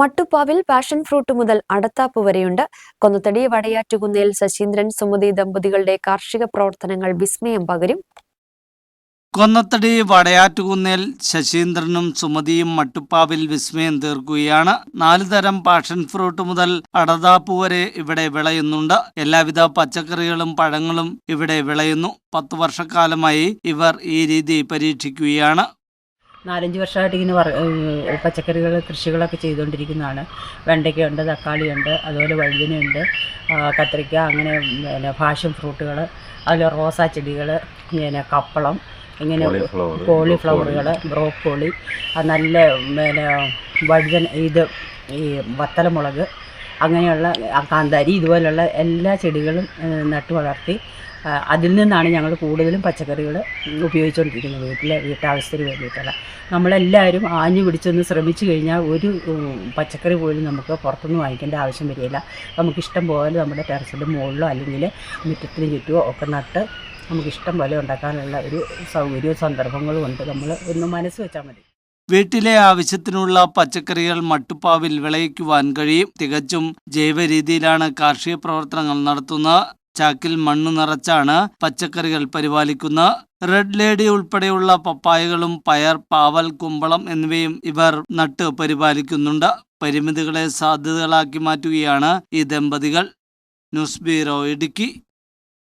മട്ടുപ്പാവിൽ passion fruit മുതൽ അടത്താപ്പ് വരെയുണ്ട്. കൊന്നത്തടി വടയാറ്റുകുന്നേൽ ശശീന്ദ്രൻ സുമതി ദമ്പതികളുടെ കാർഷിക പ്രവർത്തനങ്ങൾ വിസ്മയം പകരും. കൊന്നത്തടി വടയാറ്റുകുന്നേൽ ശശീന്ദ്രനും സുമതിയും മട്ടുപ്പാവിൽ വിസ്മയം തീർക്കുകയാണ്. നാലു തരം പാഷൻ ഫ്രൂട്ട് മുതൽ അടതാപ്പ് വരെ ഇവിടെ വിളയുന്നുണ്ട്. എല്ലാവിധ പച്ചക്കറികളും പഴങ്ങളും ഇവിടെ വിളയുന്നു. പത്തു വർഷക്കാലമായി ഇവർ ഈ രീതി പരീക്ഷിക്കുകയാണ്. നാലഞ്ച് വർഷമായിട്ട് ഇങ്ങനെ വർ പച്ചക്കറികൾ കൃഷികളൊക്കെ ചെയ്തുകൊണ്ടിരിക്കുന്നതാണ്. വെണ്ടയ്ക്കയുണ്ട് തക്കാളിയുണ്ട് അതുപോലെ വഴുതനയുണ്ട് കത്തിരിക്ക അങ്ങനെ പിന്നെ ഫാഷൻ ഫ്രൂട്ടുകൾ അതുപോലെ റോസാ ചെടികൾ പിന്നെ കപ്പളം ഇങ്ങനെ കോളിഫ്ലവറുകൾ ബ്രോക്കോളി നല്ല പിന്നെ വഴുതന ഇത് ഈ വത്തലമുളക് അങ്ങനെയുള്ള കാന്താരി ഇതുപോലുള്ള എല്ലാ ചെടികളും നട്ടു വളർത്തി അതിൽ നിന്നാണ് ഞങ്ങൾ കൂടുതലും പച്ചക്കറികൾ ഉപയോഗിച്ചുകൊണ്ടിരിക്കുന്നത് വീട്ടിലെ വീട്ടാവശ്യത്തിന് വേണ്ടിയിട്ടുള്ള. നമ്മളെല്ലാവരും ആഞ്ഞു പിടിച്ചൊന്ന് ശ്രമിച്ചു കഴിഞ്ഞാൽ ഒരു പച്ചക്കറി പോലും നമുക്ക് പുറത്തുനിന്ന് വാങ്ങിക്കേണ്ട ആവശ്യം വരികയില്ല. നമുക്കിഷ്ടം പോലെ നമ്മുടെ ടെറസിന്റെ മുകളിലോ അല്ലെങ്കിൽ മുറ്റത്തിന് ചുറ്റുമോ ഒക്കെ നട്ട് നമുക്കിഷ്ടം പോലെ ഉണ്ടാക്കാനുള്ള ഒരു സൗകര്യവും സന്ദർഭങ്ങളും ഉണ്ട്. നമ്മൾ ഒന്ന് മനസ്സ് വെച്ചാൽ മതി. വീട്ടിലെ ആവശ്യത്തിനുള്ള പച്ചക്കറികൾ മട്ടുപ്പാവിൽ വിളയിക്കുവാൻ കഴിയും. തികച്ചും ജൈവ രീതിയിലാണ് കാർഷിക പ്രവർത്തനങ്ങൾ നടത്തുന്നത്. ചാക്കിൽ മണ്ണ് നിറച്ചാണ് പച്ചക്കറികൾ പരിപാലിക്കുന്നത്. റെഡ് ലേഡി ഉൾപ്പെടെയുള്ള പപ്പായകളും പയർ പാവൽ കുമ്പളം എന്നിവയും ഇവർ നട്ട് പരിപാലിക്കുന്നുണ്ട്. പരിമിതികളെ സാധ്യതകളാക്കി മാറ്റുകയാണ് ഈ ദമ്പതികൾ. News bureau Idukki.